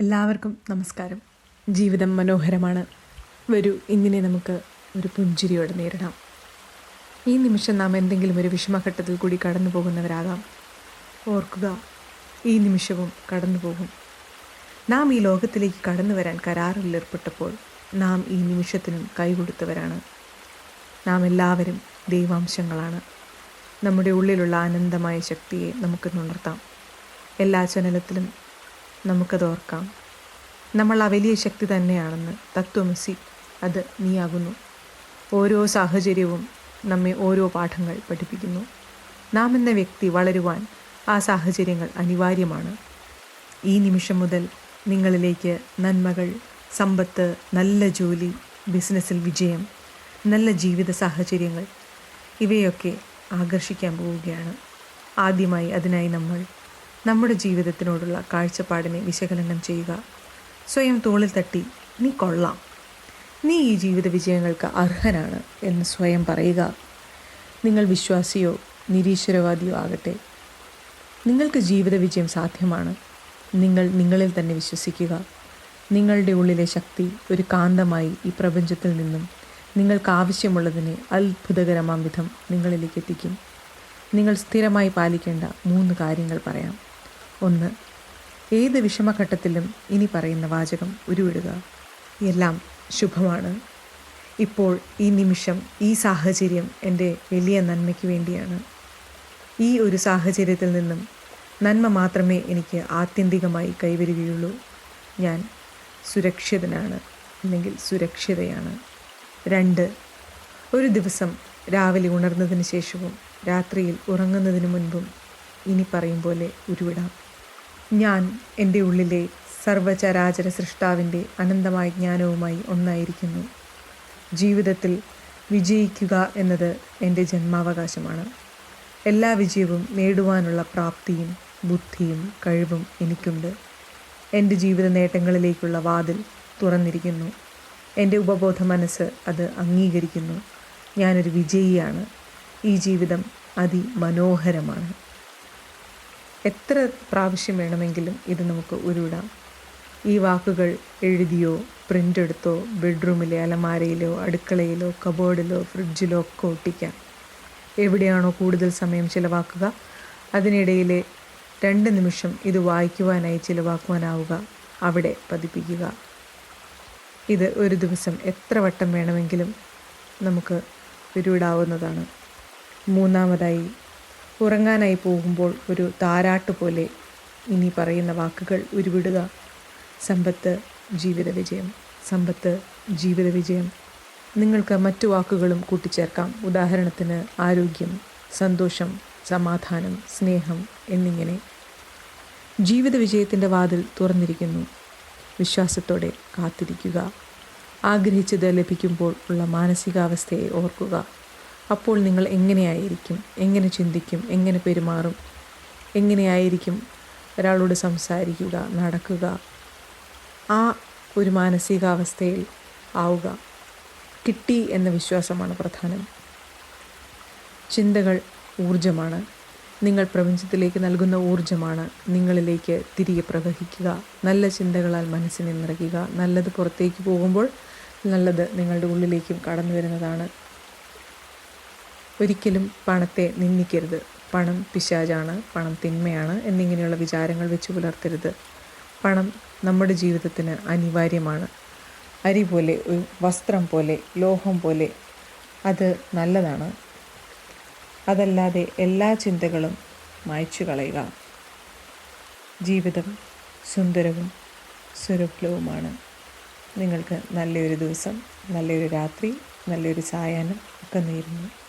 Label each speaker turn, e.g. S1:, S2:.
S1: എല്ലാവർക്കും നമസ്കാരം. ജീവിതം മനോഹരമാണ്. വരൂ ഇങ്ങനെ നമുക്ക് ഒരു പുഞ്ചിരിയോടെ നേരിടാം. ഈ നിമിഷം നാം എന്തെങ്കിലും ഒരു വിഷമഘട്ടത്തിൽ കൂടി കടന്നു പോകുന്നവരാകാം. ഓർക്കുക ഈ നിമിഷവും കടന്നു പോകും. നാം ഈ ലോകത്തിലേക്ക് കടന്നു വരാൻ കരാറിൽ ഏർപ്പെട്ടപ്പോൾ നാം ഈ നിമിഷത്തിനും കൈകൊടുത്തവരാണ്. നാം എല്ലാവരും ദൈവാംശങ്ങളാണ്. നമ്മുടെ ഉള്ളിലുള്ള അനന്തമായ ശക്തിയെ നമുക്ക് ഉണർത്താം എല്ലാ ചലനത്തിലും നമുക്കത് ഓർക്കാം നമ്മൾ ആ വലിയ ശക്തി തന്നെയാണെന്ന് തത്വമസി അത് നീയാകുന്നു. ഓരോ സാഹചര്യവും നമ്മെ ഓരോ പാഠങ്ങൾ പഠിപ്പിക്കുന്നു. നാം എന്ന വ്യക്തി വളരുവാൻ ആ സാഹചര്യങ്ങൾ അനിവാര്യമാണ്. ഈ നിമിഷം മുതൽ നിങ്ങളിലേക്ക് നന്മകൾ സമ്പത്ത് നല്ല ജോലി ബിസിനസ്സിൽ വിജയം നല്ല ജീവിത സാഹചര്യങ്ങൾ ഇവയൊക്കെ ആകർഷിക്കാൻ പോവുകയാണ്. ആദ്യമായി അതിനായി നമ്മൾ നമ്മുടെ ജീവിതത്തിനോടുള്ള കാഴ്ചപ്പാടിനെ വിശകലനം ചെയ്യുക. സ്വയം തോളിൽ തട്ടി നീ കൊള്ളാം. നീ ഈ ജീവിത വിജയങ്ങൾക്ക് അർഹനാണ് എന്ന് സ്വയം പറയുക. നിങ്ങൾ വിശ്വാസിയോ നിരീശ്വരവാദിയോ ആകട്ടെ. നിങ്ങൾക്ക് ജീവിത വിജയം സാധ്യമാണ്. നിങ്ങൾ നിങ്ങളിൽ തന്നെ വിശ്വസിക്കുക. നിങ്ങളുടെ ഉള്ളിലെ ശക്തി ഒരു കാന്തമായി ഈ പ്രപഞ്ചത്തിൽ നിന്നും നിങ്ങൾക്ക് ആവശ്യമുള്ളതിനെ അത്ഭുതകരമാം വിധം നിങ്ങളിലേക്ക് എത്തിക്കും. നിങ്ങൾ സ്ഥിരമായി പാലിക്കേണ്ട മൂന്ന് കാര്യങ്ങൾ പറയാം. ഒന്ന്. ഏത് വിഷമഘട്ടത്തിലും ഇനി പറയുന്ന വാചകം ഉരുവിടുക. എല്ലാം ശുഭമാണ്. ഇപ്പോൾ ഈ നിമിഷം ഈ സാഹചര്യം എന്റെ വലിയ നന്മയ്ക്ക് വേണ്ടിയാണ്. ഈ ഒരു സാഹചര്യത്തിൽ നിന്നും നന്മ മാത്രമേ എനിക്ക് ആത്യന്തികമായി കൈവരികയുള്ളൂ. ഞാൻ സുരക്ഷിതനാണ് അല്ലെങ്കിൽ സുരക്ഷിതയാണ്. രണ്ട്. ഒരു ദിവസം രാവിലെ ഉണർന്നതിന് ശേഷവും രാത്രിയിൽ ഉറങ്ങുന്നതിന് മുൻപും ഇനി പറയും പോലെ ഉരുവിടാം. ഞാൻ എന്റെ ഉള്ളിലെ സർവചരാചര സൃഷ്ടാവിന്റെ അനന്തമായ ജ്ഞാനവുമായി ഒന്നായിരിക്കുന്നു. ജീവിതത്തിൽ വിജയിക്കുക എന്നത് എന്റെ ജന്മാവകാശമാണ്. എല്ലാ വിജയവും നേടുവാനുള്ള പ്രാപ്തിയും ബുദ്ധിയും കഴിവും എനിക്കുണ്ട്. എന്റെ ജീവിത നേട്ടങ്ങളിലേക്കുള്ള വാതിൽ തുറന്നിരിക്കുന്നു. എന്റെ ഉപബോധ മനസ്സ് അത് അംഗീകരിക്കുന്നു. ഞാനൊരു വിജയിയാണ്. ഈ ജീവിതം അതിമനോഹരമാണ്. എത്ര പ്രാവശ്യം വേണമെങ്കിലും ഇത് നമുക്ക് ഉരുവിടാം. ഈ വാക്കുകൾ എഴുതിയോ പ്രിന്റ് എടുത്തോ ബെഡ്റൂമിലെ അലമാരയിലോ അടുക്കളയിലോ കബോർഡിലോ ഫ്രിഡ്ജിലോ ഒക്കെ ഒട്ടിക്കാം. എവിടെയാണോ കൂടുതൽ സമയം ചിലവാക്കുക അതിനിടയിലെ രണ്ട് നിമിഷം ഇത് വായിക്കുവാനായി ചിലവാക്കുവാനാവുക അവിടെ പതിപ്പിക്കുക. ഇത് ഒരു ദിവസം എത്ര വട്ടം വേണമെങ്കിലും നമുക്ക് ഉരുവിടാവുന്നതാണ്. മൂന്നാമതായി ഉറങ്ങാനായി പോകുമ്പോൾ ഒരു താരാട്ട് പോലെ ഇനി പറയുന്ന വാക്കുകൾ ഉരുവിടുക. സമ്പത്ത് ജീവിത വിജയം. സമ്പത്ത് ജീവിത വിജയം. നിങ്ങൾക്ക് മറ്റു വാക്കുകളും കൂട്ടിച്ചേർക്കാം. ഉദാഹരണത്തിന് ആരോഗ്യം സന്തോഷം സമാധാനം സ്നേഹം എന്നിങ്ങനെ. ജീവിത വിജയത്തിന്റെ വാതിൽ തുറന്നിരിക്കുന്നു. വിശ്വാസത്തോടെ കാത്തിരിക്കുക. ആഗ്രഹിച്ചത് ലഭിക്കുമ്പോൾ ഉള്ള മാനസികാവസ്ഥയെ ഓർക്കുക. അപ്പോൾ നിങ്ങൾ എങ്ങനെയായിരിക്കും? എങ്ങനെ ചിന്തിക്കും? എങ്ങനെ പെരുമാറും? എങ്ങനെയായിരിക്കും ഒരാളോട് സംസാരിക്കുക നടക്കുക? ആ ഒരു മാനസികാവസ്ഥയിൽ ആവുക. കിട്ടി എന്ന വിശ്വാസമാണ് പ്രധാനം. ചിന്തകൾ ഊർജമാണ് നിങ്ങൾ പ്രപഞ്ചത്തിലേക്ക് നൽകുന്ന ഊർജമാണ് നിങ്ങളിലേക്ക് തിരികെ പ്രവഹിക്കുക. നല്ല ചിന്തകളാൽ മനസ്സിനെ നിറയ്ക്കുക. നല്ലത് പുറത്തേക്ക് പോകുമ്പോൾ നല്ലത് നിങ്ങളുടെ ഉള്ളിലേക്കും കടന്നു വരുന്നതാണ് ഒരിക്കലും പണത്തെ നിന്ദിക്കരുത്. പണം പിശാചാണ് പണം തിന്മയാണ് എന്നിങ്ങനെയുള്ള വിചാരങ്ങൾ വെച്ച് പുലർത്തരുത്. പണം നമ്മുടെ ജീവിതത്തിന് അനിവാര്യമാണ്. അരി പോലെ ഒരു വസ്ത്രം പോലെ ലോഹം പോലെ അത് നല്ലതാണ്. അതല്ലാതെ എല്ലാ ചിന്തകളും മായ്ച്ചു കളയുക. ജീവിതം സുന്ദരവും സുരഭ്ലവുമാണ് നിങ്ങൾക്ക് നല്ലൊരു ദിവസം നല്ലൊരു രാത്രി നല്ലൊരു സായാഹ്നം ഒക്കെ നേരുന്നു.